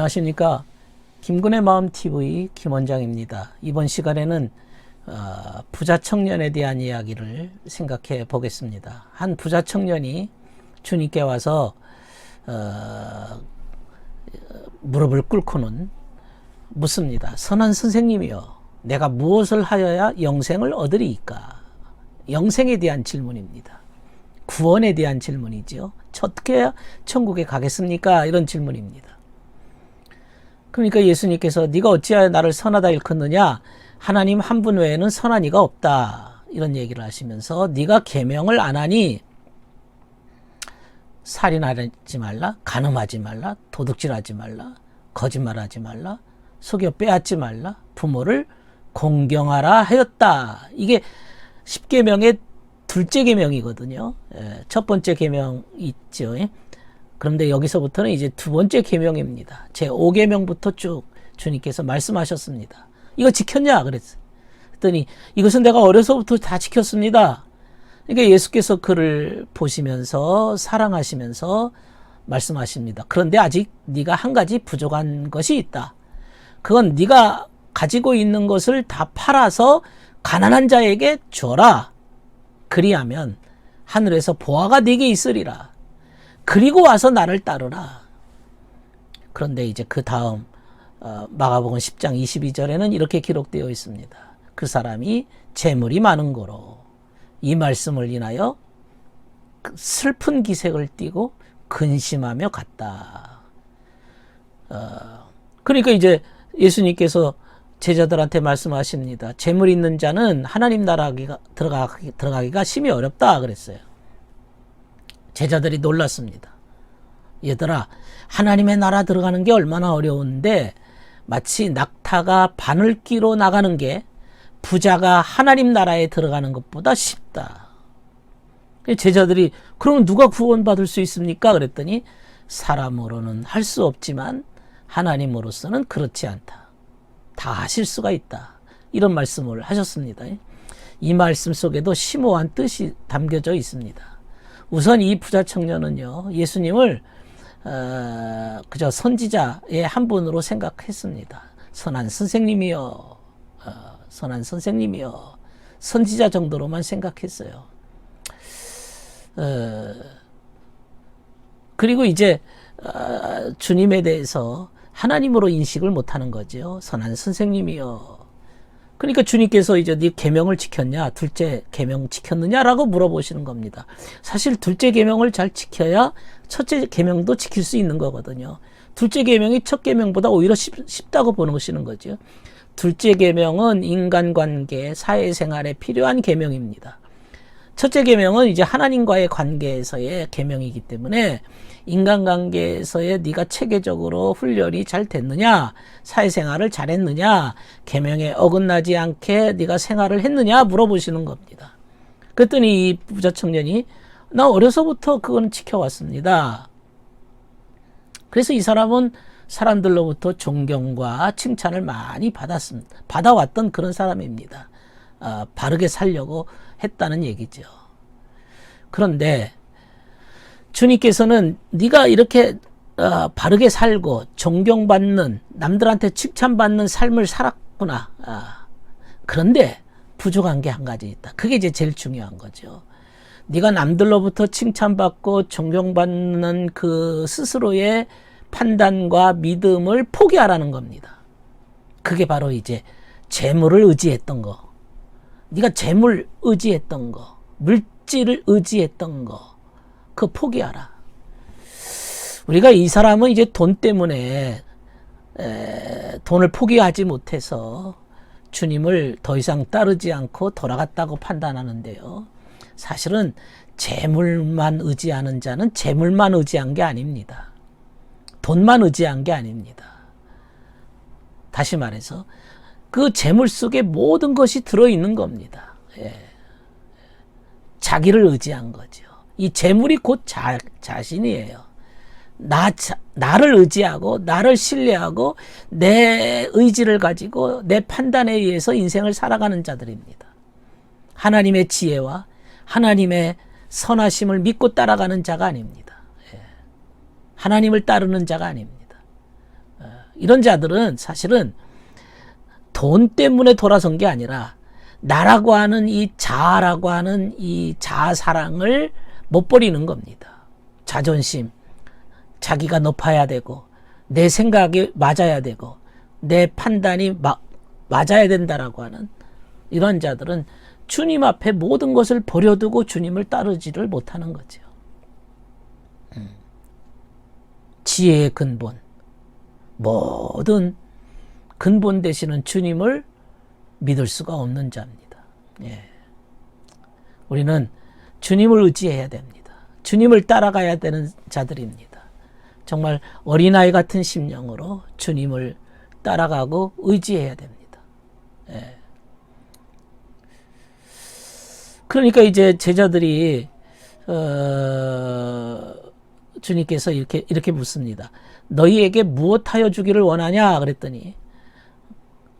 안녕하십니까. 김군의 마음 TV 김 원장입니다. 이번 시간에는 어, 부자 청년에 대한 이야기를 생각해 보겠습니다. 한 부자 청년이 주님께 와서 어, 무릎을 꿇고는 묻습니다. 선한 선생님이여, 내가 무엇을 하여야 영생을 얻으리이까? 영생에 대한 질문입니다. 구원에 대한 질문이죠. 어떻게 천국에 가겠습니까? 이런 질문입니다. 그러니까 예수님께서 네가 어찌하여 나를 선하다 일컫느냐? 하나님 한 분 외에는 선한 이가 없다. 이런 얘기를 하시면서 네가 계명을 안 하니 살인하지 말라, 간음하지 말라, 도둑질하지 말라, 거짓말하지 말라, 속여 빼앗지 말라, 부모를 공경하라 하였다. 이게 십계명의 둘째 계명이거든요. 예, 첫 번째 계명 있죠. 예? 그런데 여기서부터는 이제 두 번째 계명입니다. 제 5계명부터 쭉 주님께서 말씀하셨습니다. 이거 지켰냐? 그랬어요. 그랬더니 이것은 내가 어려서부터 다 지켰습니다. 그러니까 예수께서 그를 보시면서 사랑하시면서 말씀하십니다. 그런데 아직 네가 한 가지 부족한 것이 있다. 그건 네가 가지고 있는 것을 다 팔아서 가난한 자에게 줘라. 그리하면 하늘에서 보화가 네게 있으리라. 그리고 와서 나를 따르라. 그런데 이제 그 다음 어, 마가복음 10장 22절에는 이렇게 기록되어 있습니다. 그 사람이 재물이 많은 거로 이 말씀을 인하여 슬픈 기색을 띠고 근심하며 갔다. 어, 그러니까 이제 예수님께서 제자들한테 말씀하십니다. 재물 있는 자는 하나님 나라가 들어가기, 들어가기가 심히 어렵다 그랬어요. 제자들이 놀랐습니다. 얘들아, 하나님의 나라 들어가는 게 얼마나 어려운데 마치 낙타가 바늘 끼로 나가는 게 부자가 하나님 나라에 들어가는 것보다 쉽다. 제자들이 그럼 누가 구원받을 수 있습니까? 그랬더니 사람으로는 할 수 없지만 하나님으로서는 그렇지 않다. 다 하실 수가 있다. 이런 말씀을 하셨습니다. 이 말씀 속에도 심오한 뜻이 담겨져 있습니다. 우선 이 부자 청년은요, 예수님을 어, 그저 선지자의 한 분으로 생각했습니다. 선한 선생님이요, 어, 선한 선생님이요, 선지자 정도로만 생각했어요. 어, 그리고 이제 어, 주님에 대해서 하나님으로 인식을 못하는 거죠. 선한 선생님이요. 그러니까 주님께서 이제 네 계명을 지켰냐, 둘째 계명 지켰느냐라고 물어보시는 겁니다. 사실 둘째 계명을 잘 지켜야 첫째 계명도 지킬 수 있는 거거든요. 둘째 계명이 첫 계명보다 오히려 쉽, 쉽다고 보시는 거죠. 둘째 계명은 인간관계, 사회생활에 필요한 계명입니다. 첫째 계명은 이제 하나님과의 관계에서의 계명이기 때문에 인간관계에서의 네가 체계적으로 훈련이 잘 됐느냐, 사회생활을 잘했느냐, 계명에 어긋나지 않게 네가 생활을 했느냐 물어보시는 겁니다. 그랬더니 이 부자 청년이 나 어려서부터 그건 지켜왔습니다. 그래서 이 사람은 사람들로부터 존경과 칭찬을 많이 받았습니다. 받아왔던 그런 사람입니다. 어, 바르게 살려고 했다는 얘기죠. 그런데 주님께서는 네가 이렇게 어, 바르게 살고 존경받는 남들한테 칭찬받는 삶을 살았구나. 아, 그런데 부족한 게 한 가지 있다. 그게 이제 제일 중요한 거죠. 네가 남들로부터 칭찬받고 존경받는 그 스스로의 판단과 믿음을 포기하라는 겁니다. 그게 바로 이제 재물을 의지했던 거. 네가 재물 의지했던 거, 물질을 의지했던 거, 그 포기하라. 우리가 이 사람은 이제 돈 때문에 에, 돈을 포기하지 못해서 주님을 더 이상 따르지 않고 돌아갔다고 판단하는데요. 사실은 재물만 의지하는 자는 재물만 의지한 게 아닙니다. 돈만 의지한 게 아닙니다. 다시 말해서 그 재물 속에 모든 것이 들어있는 겁니다. 예. 자기를 의지한 거죠. 이 재물이 곧 자, 자신이에요. 나, 나를 의지하고, 나를 신뢰하고, 내 의지를 가지고, 내 판단에 의해서 인생을 살아가는 자들입니다. 하나님의 지혜와 하나님의 선하심을 믿고 따라가는 자가 아닙니다. 예. 하나님을 따르는 자가 아닙니다. 어. 이런 자들은 사실은 돈 때문에 돌아선 게 아니라 나라고 하는 이 자아라고 하는 이 자아사랑을 못 버리는 겁니다. 자존심, 자기가 높아야 되고 내 생각이 맞아야 되고 내 판단이 마, 맞아야 된다라고 하는 이런 자들은 주님 앞에 모든 것을 버려두고 주님을 따르지를 못하는 거죠. 음. 지혜의 근본, 모든 근본 되시는 주님을 믿을 수가 없는 자입니다. 예. 우리는 주님을 의지해야 됩니다. 주님을 따라가야 되는 자들입니다. 정말 어린아이 같은 심령으로 주님을 따라가고 의지해야 됩니다. 예. 그러니까 이제 제자들이 어, 주님께서 이렇게 이렇게 묻습니다. 너희에게 무엇하여 주기를 원하냐 그랬더니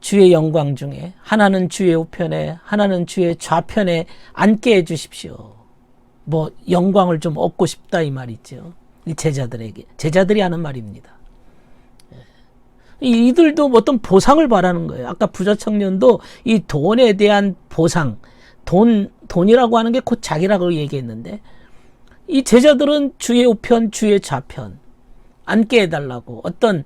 주의 영광 중에 하나는 주의 우편에 하나는 주의 좌편에 앉게 해 주십시오. 뭐 영광을 좀 얻고 싶다 이 말이죠. 이 제자들에게 제자들이 하는 말입니다. 예. 이들도 어떤 보상을 바라는 거예요. 아까 부자 청년도 이 돈에 대한 보상, 돈 돈이라고 하는 게 곧 자기라고 얘기했는데 이 제자들은 주의 우편, 주의 좌편 앉게 해달라고 어떤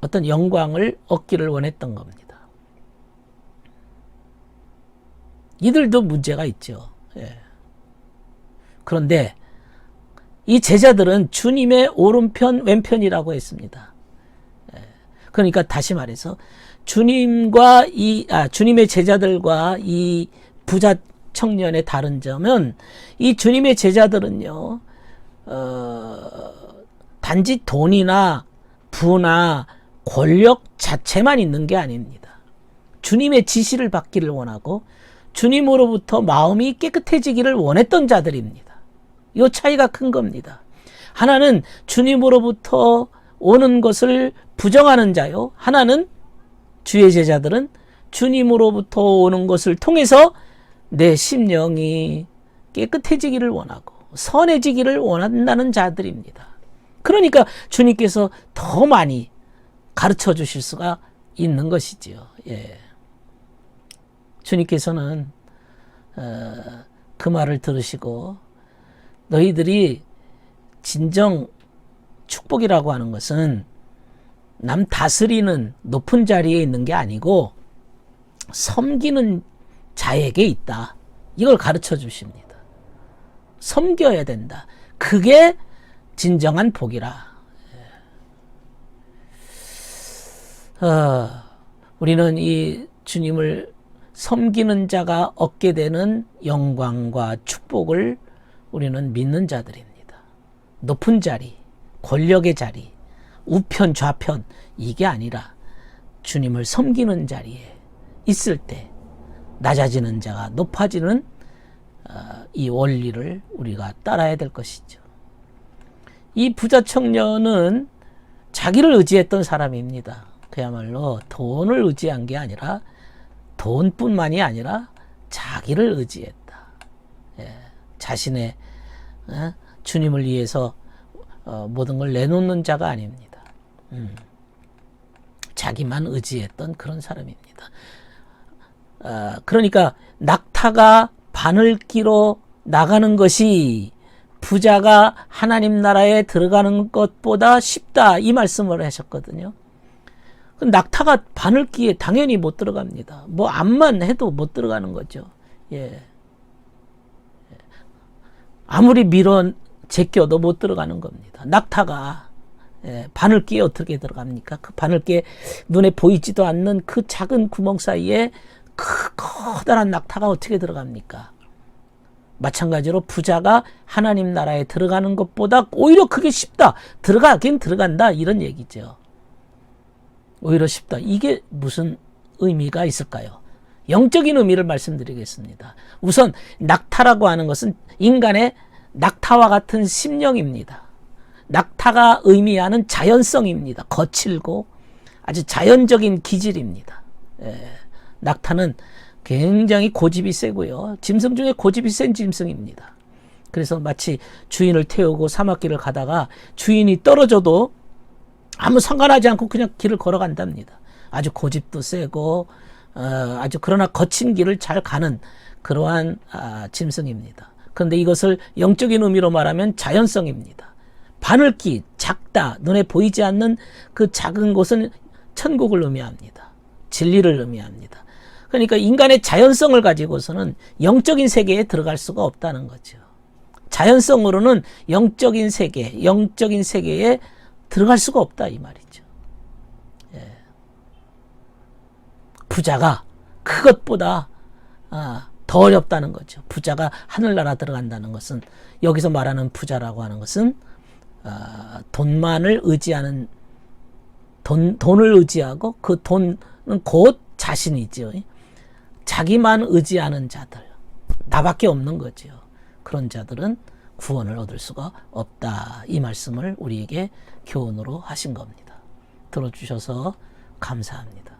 어떤 영광을 얻기를 원했던 겁니다. 이들도 문제가 있죠. 예. 그런데 이 제자들은 주님의 오른편, 왼편이라고 했습니다. 예. 그러니까 다시 말해서 주님과 이, 아, 주님의 제자들과 이 부자 청년의 다른 점은 이 주님의 제자들은요, 어, 단지 돈이나 부나 권력 자체만 있는 게 아닙니다. 주님의 지시를 받기를 원하고 주님으로부터 마음이 깨끗해지기를 원했던 자들입니다. 이 차이가 큰 겁니다. 하나는 주님으로부터 오는 것을 부정하는 자요. 하나는 주의 제자들은 주님으로부터 오는 것을 통해서 내 심령이 깨끗해지기를 원하고 선해지기를 원한다는 자들입니다. 그러니까 주님께서 더 많이 가르쳐 주실 수가 있는 것이지요. 예. 주님께서는 어, 그 말을 들으시고 너희들이 진정 축복이라고 하는 것은 남 다스리는 높은 자리에 있는 게 아니고 섬기는 자에게 있다. 이걸 가르쳐 주십니다. 섬겨야 된다. 그게 진정한 복이라. 어, 우리는 이 주님을 섬기는 자가 얻게 되는 영광과 축복을 우리는 믿는 자들입니다. 높은 자리, 권력의 자리, 우편 좌편 이게 아니라 주님을 섬기는 자리에 있을 때 낮아지는 자가 높아지는 어, 이 원리를 우리가 따라야 될 것이죠. 이 부자 청년은 자기를 의지했던 사람입니다. 그야말로 돈을 의지한 게 아니라 돈뿐만이 아니라 자기를 의지했다. 예, 자신의 어? 주님을 위해서 어, 모든 걸 내놓는 자가 아닙니다. 음, 자기만 의지했던 그런 사람입니다. 어, 그러니까 낙타가 바늘 끼로 나가는 것이 부자가 하나님 나라에 들어가는 것보다 쉽다 이 말씀을 하셨거든요. 그 낙타가 바늘기에 당연히 못 들어갑니다. 뭐 암만 해도 못 들어가는 거죠. 예. 아무리 밀어 제껴도 못 들어가는 겁니다. 낙타가 예, 바늘기에 어떻게 들어갑니까? 그 바늘기에 눈에 보이지도 않는 그 작은 구멍 사이에 그 커다란 낙타가 어떻게 들어갑니까? 마찬가지로 부자가 하나님 나라에 들어가는 것보다 오히려 그게 쉽다. 들어가긴 들어간다. 이런 얘기죠. 오히려 쉽다. 이게 무슨 의미가 있을까요? 영적인 의미를 말씀드리겠습니다. 우선 낙타라고 하는 것은 인간의 낙타와 같은 심령입니다. 낙타가 의미하는 자연성입니다. 거칠고 아주 자연적인 기질입니다. 예, 낙타는 굉장히 고집이 세고요. 짐승 중에 고집이 센 짐승입니다. 그래서 마치 주인을 태우고 사막길을 가다가 주인이 떨어져도 아무 상관하지 않고 그냥 길을 걸어간답니다. 아주 고집도 세고 어, 아주 그러나 거친 길을 잘 가는 그러한 아, 짐승입니다. 그런데 이것을 영적인 의미로 말하면 자연성입니다. 바늘기 작다 눈에 보이지 않는 그 작은 곳은 천국을 의미합니다. 진리를 의미합니다. 그러니까 인간의 자연성을 가지고서는 영적인 세계에 들어갈 수가 없다는 거죠. 자연성으로는 영적인 세계, 영적인 세계에 들어갈 수가 없다 이 말이죠. 예. 부자가 그것보다 아, 더 어렵다는 거죠. 부자가 하늘나라 들어간다는 것은 여기서 말하는 부자라고 하는 것은 아, 돈만을 의지하는 돈 돈을 의지하고 그 돈은 곧 자신이죠. 자기만 의지하는 자들 나밖에 없는 거죠. 그런 자들은 구원을 얻을 수가 없다. 이 말씀을 우리에게 교훈으로 하신 겁니다. 들어주셔서 감사합니다.